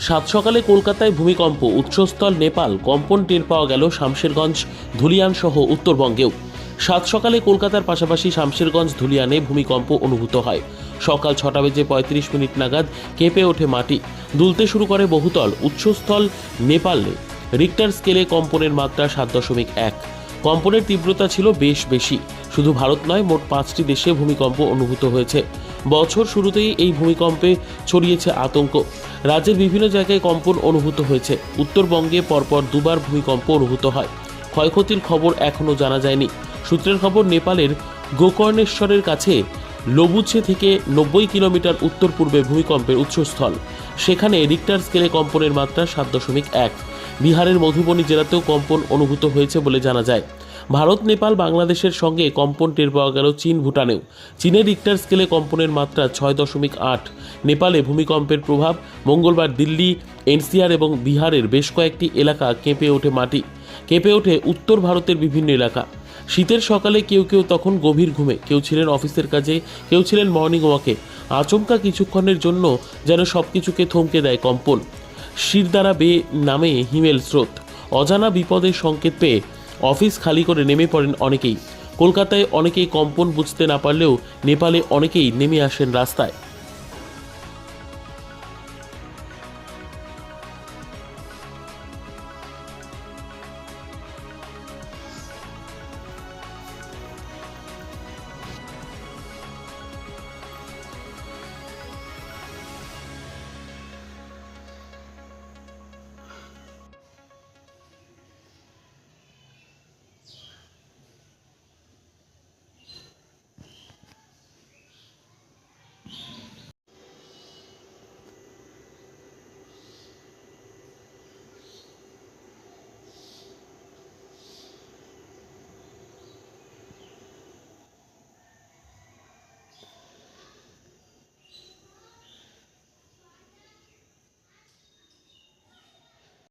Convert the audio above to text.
সাত সকালে কলকাতায় ভূমিকম্প উৎসস্থল নেপাল, কম্পন টের পাওয়া গেল শামশেরগঞ্জ, ধুলিয়ান সহ উত্তরবঙ্গেও। সাত সকালে কলকাতার পাশাপাশি শামশেরগঞ্জ, ধুলিয়ানে ভূমিকম্প অনুভূত হয়। সকাল ছটা বেজে পঁয়ত্রিশ মিনিট নাগাদ কেঁপে ওঠে মাটি। দুলতে শুরু করে বহুতল উৎসস্থল নেপালে। রিক্টার স্কেলে কম্পনের মাত্রা সাত দশমিক এক। কম্পনের তীব্রতা ছিল বেশ বেশি। শুধু ভারত নয়, মোট পাঁচটি দেশে ভূমিকম্প অনুভূত হয়েছে। বছর শুরুতেই এই ভূমিকম্পে ছড়িয়েছে আতঙ্ক। রাজ্যের বিভিন্ন জায়গায় কম্পন অনুভূত হয়েছে। উত্তরবঙ্গে পরপর দুবার ভূমিকম্প অনুভূত হয়। ক্ষয়ক্ষতির খবর এখনও জানা যায়নি। সূত্রের খবর, নেপালের গোকর্ণেশ্বরের কাছে লবুচে থেকে নব্বই কিলোমিটার উত্তর পূর্বে ভূমিকম্পের উৎসস্থল। সেখানে রিক্টার স্কেলে কম্পনের মাত্রা সাত দশমিক এক। বিহারের মধুবনী জেলাতেও কম্পন অনুভূত হয়েছে বলে জানা যায়। ভারত, নেপাল, বাংলাদেশের সঙ্গে কম্পন টের পাওয়া গেল চীন, ভুটানেও। চীনের রিক্টার স্কেলে কম্পনের মাত্রা ছয় দশমিক আট। নেপালে ভূমিকম্পের প্রভাব, মঙ্গলবার দিল্লি, এনসিআর এবং বিহারের বেশ কয়েকটি এলাকা কেঁপে ওঠে মাটি। কেঁপে ওঠে উত্তর ভারতের বিভিন্ন এলাকা। শীতের সকালে কেউ কেউ তখন গভীর ঘুমে। কেউ ছিলেন অফিসের কাজে, কেউ ছিলেন মর্নিং ওয়াকে আচমকা কিছুক্ষণের জন্য যেন সব কিছুকে থমকে দেয় কম্পন। শিরদারা বে নামে হিমেল স্রোত। অজানা বিপদের সংকেত পেয়ে অফিস খালি করে নেমে পড়েন অনেকেই। কলকাতায় অনেকেই কম্পন বুঝতে না পারলেও নেপালে অনেকেই নেমে আসেন রাস্তায়।